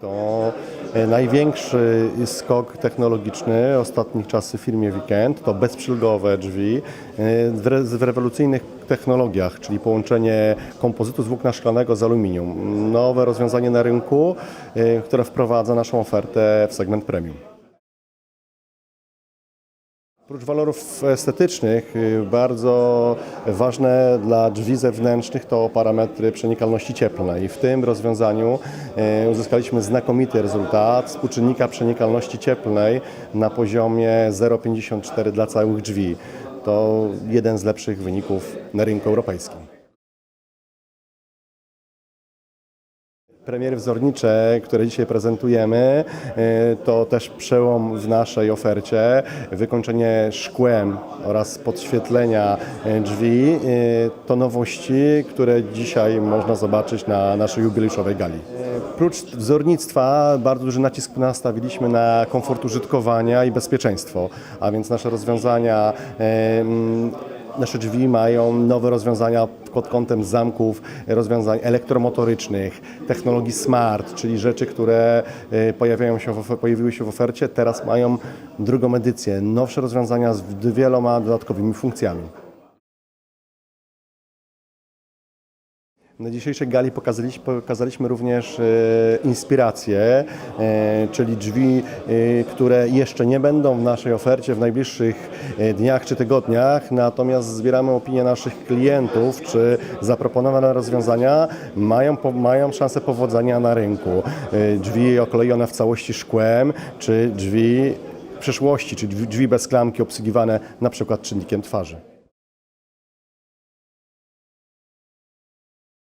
To e, największy skok technologiczny ostatnich czasów w firmie Weekend to bezprzylgowe drzwi e, w rewolucyjnych technologiach, czyli połączenie kompozytu z włókna szklanego z aluminium. Nowe rozwiązanie na rynku, e, które wprowadza naszą ofertę w segment premium. Oprócz walorów estetycznych, y, bardzo ważne dla drzwi zewnętrznych to parametry przenikalności cieplnej. W tym rozwiązaniu y, uzyskaliśmy znakomity rezultat współczynnika przenikalności cieplnej na poziomie 0,54 dla całych drzwi. To jeden z lepszych wyników na rynku europejskim. Premiery wzornicze, które dzisiaj prezentujemy, y, to też przełom w naszej ofercie. Wykończenie szkłem oraz podświetlenia y, drzwi y, to nowości, które dzisiaj można zobaczyć na naszej jubileuszowej gali. Prócz wzornictwa bardzo duży nacisk nastawiliśmy na komfort użytkowania i bezpieczeństwo, a więc nasze rozwiązania Nasze drzwi mają nowe rozwiązania pod kątem zamków, rozwiązań elektromotorycznych, technologii smart, czyli rzeczy, które e, pojawiają się w, pojawiły się w ofercie, teraz mają drugą edycję, nowsze rozwiązania z wieloma dodatkowymi funkcjami. Na dzisiejszej gali pokazaliśmy, pokazaliśmy również e, inspiracje, e, czyli drzwi, e, które jeszcze nie będą w naszej ofercie w najbliższych dniach czy tygodniach, natomiast zbieramy opinie naszych klientów, czy zaproponowane rozwiązania mają, mają szansę powodzenia na rynku. Drzwi oklejone w całości szkłem, czy drzwi przyszłości, czyli drzwi bez klamki obsługiwane na przykład czynnikiem twarzy.